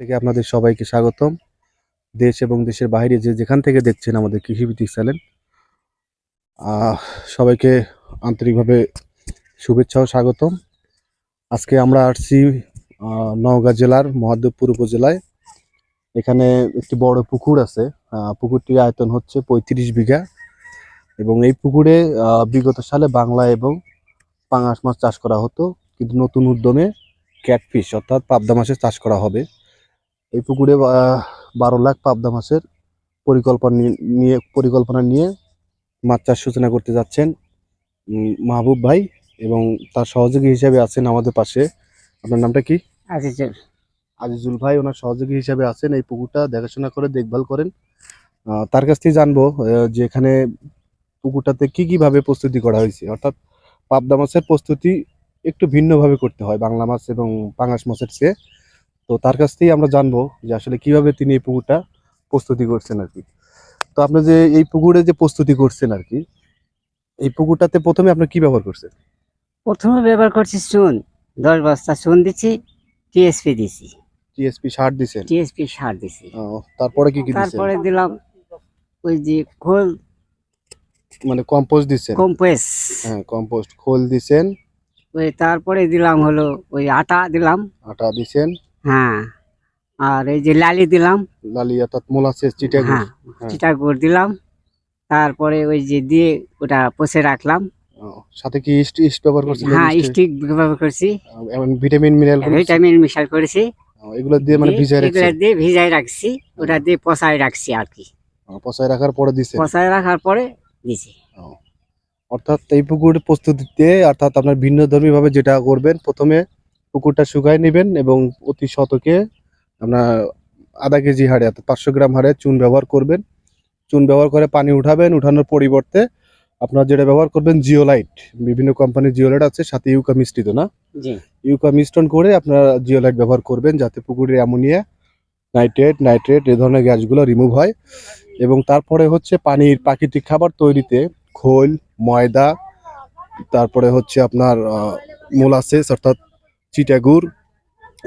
থেকে আপনাদের সবাইকে স্বাগতম। দেশ এবং দেশের বাইরে যে যেখান থেকে দেখছেন আমাদের কৃষিভিত্তিক চ্যানেল সবাইকে আন্তরিকভাবে শুভেচ্ছা ও স্বাগতম। আজকে আমরা আসছি নওগাঁ জেলার মহাদেবপুর উপজেলায়। এখানে একটি বড় পুকুর আছে। পুকুরটির আয়তন হচ্ছে পঁয়ত্রিশ বিঘা এবং এই পুকুরে বিগত সালে বাংলা এবং পাঙাশ মাছ চাষ করা হতো। কিন্তু নতুন উদ্যমে ক্যাটফিশ অর্থাৎ পাবদা মাছের চাষ করা হবে। এই পুকুরে বারো লাখ পাবদা মাছের পরিকল্পনা নিয়ে পরিকল্পনা নিয়ে মাছ চাষ সূচনা করতে যাচ্ছেন মাহবুব ভাই এবং তার সহযোগী হিসেবে আছেন আমাদের পাশে। আপনার নামটা কি? আজিজুল। আজিজুল ভাই ওনার সহযোগী হিসেবে আছেন এই পুকুরটা দেখাশোনা করে দেখভাল করেন। আহ, তার কাছ থেকে জানব যে এখানে পুকুরটাতে কি কি ভাবে প্রস্তুতি করা হয়েছে। অর্থাৎ পাবদা মাছের প্রস্তুতি একটু ভিন্নভাবে করতে হয় বাংলা মাছ এবং পাঙাশ মাছের চেয়ে। তো তার কাছ থেকেই আমরা জানব যে আসলে কীভাবে তিনি এই পুকুরটা প্রস্তুতি করছেন আর কি। তো আপনি যে এই পুকুরে যে প্রস্তুতি করছেন আর কি এই পুকুরটাতে প্রথমে আপনি কি ব্যবহার করছেন? প্রথমে ব্যবহার করছি চুন দশ বস্তা চুন দিচ্ছি টিএসপি দিছি। টিএসপি সার দিছেন? টিএসপি সার দিছি। ও, তারপরে কি কি দিছেন? তারপরে দিলাম ওই যে খোল মানে কম্পোস্ট দিছেন? কম্পোস্ট। হ্যাঁ কম্পোস্ট খোল দিছেন। ওই তারপরে দিলাম হলো ওই আটা দিলাম। আটা দিছেন। হ্যাঁ। আর এই যে লালি দিলাম। লালি অর্থাৎ মোলাসেস চিটা হ্যাঁ হ্যাঁ। চিটা গুড় দিলাম। তারপরে ওই যে দিয়ে ওটা পচে রাখলাম। সাথে কি ইস্ট ইস্ট ব্যবহার করছিলেন হ্যাঁ ইস্টে? স্টিক ব্যবহার করছি। এবং ভিটামিন মিনারেল ভিটামিন মিশাল করেছি। এগুলো দিয়ে মানে দিয়ে ভিজায় এগুলা দিয়ে ভিজাই রাখছি। ওটা দিয়ে পচাই রাখছি আর কি। পচায় রাখার পরে দিছেন পচাই রাখার পরে দিছি। অর্থাৎ এই পুকুর প্রস্তুতিতে অর্থাৎ আপনার ভিন্ন ধর্মী ভাবে যেটা করবেন প্রথমে পুকুরটা শুকায় নেবেন এবং প্রতি শতকে আপনার আধা কেজি হারে অর্থাৎ পাঁচশো গ্রাম হারে চুন ব্যবহার করবেন। চুন ব্যবহার করে পানি উঠাবেন। উঠানোর পরিবর্তে আপনার যেটা ব্যবহার করবেন জিওলাইট। বিভিন্ন কোম্পানির জিওলাইট আছে সাথে ইউকা মিশ্রিত না? ইউকা মিশ্রণ করে আপনারা জিওলাইট ব্যবহার করবেন যাতে পুকুরের অ্যামোনিয়া নাইট্রেট নাইট্রেট এ ধরনের গ্যাসগুলো রিমুভ হয়। এবং তারপরে হচ্ছে পানির প্রাকৃতিক খাবার তৈরিতে খোল ময়দা তারপরে হচ্ছে আপনার মোলাসেস অর্থাৎ চিটাগুড়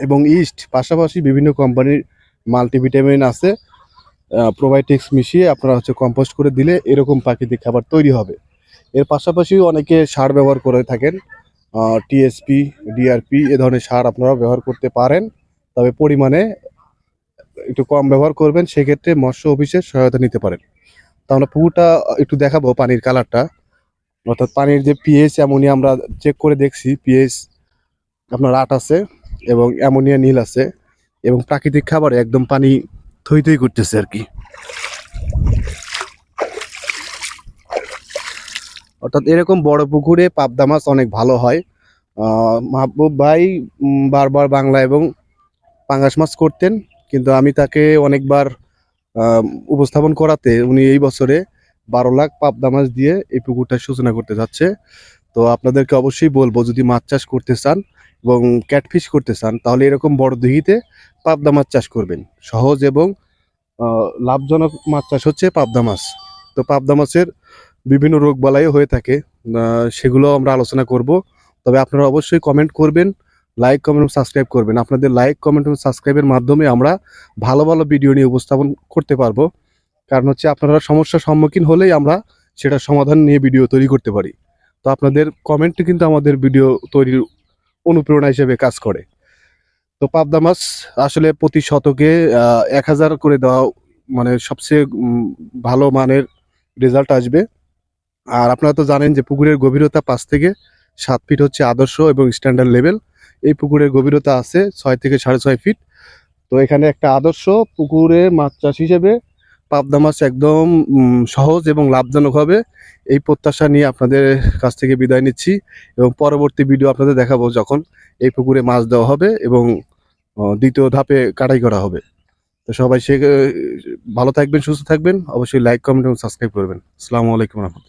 এবং ইস্ট, পাশাপাশি বিভিন্ন কোম্পানির মাল্টিভিটামিন আছে প্রোবায়োটিক্স মিশিয়ে আপনারা হচ্ছে কম্পোস্ট করে দিলে এরকম প্রাকৃতিক খাবার তৈরি হবে। এর পাশাপাশি অনেকে সার ব্যবহার করে থাকেন টিএসপি ডিআরপি এ ধরনের সার আপনারা ব্যবহার করতে পারেন, তবে পরিমাণে একটু কম ব্যবহার করবেন, সেক্ষেত্রে মৎস্য অফিসের সহায়তা নিতে পারেন। তো আমরা পুকুরটা একটু দেখাবো পানির কালারটা। অর্থাৎ পানির যে পিএইচ অ্যামোনিয়া আমরা চেক করে দেখছি পিএইচ আপনার আট আছে এবং অ্যামোনিয়া নীল আছে এবং প্রাকৃতিক খাবারে একদম পানি থই থই করতেছে আর কি। অর্থাৎ এরকম বড় পুকুরে পাবদা মাছ অনেক ভালো হয়। মাহবুব ভাই বারবার বাংলা এবং পাঙ্গাস মাছ করতেন, কিন্তু আমি তাকে অনেকবার উপস্থাপন করাতে উনি এই বছরে বারো লাখ পাবদা মাছ দিয়ে এই পুকুরটা সূচনা করতে যাচ্ছে। তো আপনাদেরকে অবশ্যই বলব, যদি মাছ চাষ করতে চান এবং ক্যাটফিশ করতে চান, তাহলে এরকম বড় দিঘিতে পাবদা মাছ চাষ করবেন। সহজ এবং লাভজনক মাছ চাষ হচ্ছে পাবদা মাছ। তো পাবদা মাছের বিভিন্ন রোগ বালাই হয়ে থাকে সেগুলো আমরা আলোচনা করব। তবে আপনারা অবশ্যই কমেন্ট করবেন লাইক কমেন্ট এবং সাবস্ক্রাইব করবেন। আপনাদের লাইক কমেন্ট এবং সাবস্ক্রাইবের মাধ্যমে আমরা ভালো ভালো ভিডিও নিয়ে উপস্থাপন করতে পারব। কারণ হচ্ছে আপনারা সমস্যার সম্মুখীন হলেই আমরা সেটা সমাধান নিয়ে ভিডিও তৈরি করতে পারি। তো আপনাদের কমেন্ট কিন্তু আমাদের ভিডিও তৈরির অনুপ্রেরণা হিসেবে কাজ করে। তো পাবদা মাছ আসলে প্রতি শতকে এক হাজার করে দেওয়া মানে সবচেয়ে ভালো মানের রেজাল্ট আসবে। আর আপনারা তো জানেন যে পুকুরের গভীরতা পাঁচ থেকে সাত ফিট হচ্ছে আদর্শ এবং স্ট্যান্ডার্ড লেভেল এই পুকুরের গভীরতা আছে ছয় থেকে সাড়ে ছয় ফিট তো এখানে একটা আদর্শ পুকুরে মাছ চাষ হিসেবে পাবদা মাছ একদম সহজ এবং লাভজনক হবে এই প্রত্যাশা নিয়ে আপনাদের কাছ থেকে বিদায় নিচ্ছি এবং পরবর্তী ভিডিও আপনাদের দেখাবো যখন এই পুকুরে মাছ দেওয়া হবে এবং দ্বিতীয় ধাপে কাটাই করা হবে। তো সবাই সে, ভালো থাকবেন, সুস্থ থাকবেন। অবশ্যই লাইক কমেন্ট এবং সাবস্ক্রাইব করবেন। আসসালামু আলাইকুম রহমতুল্লাহ।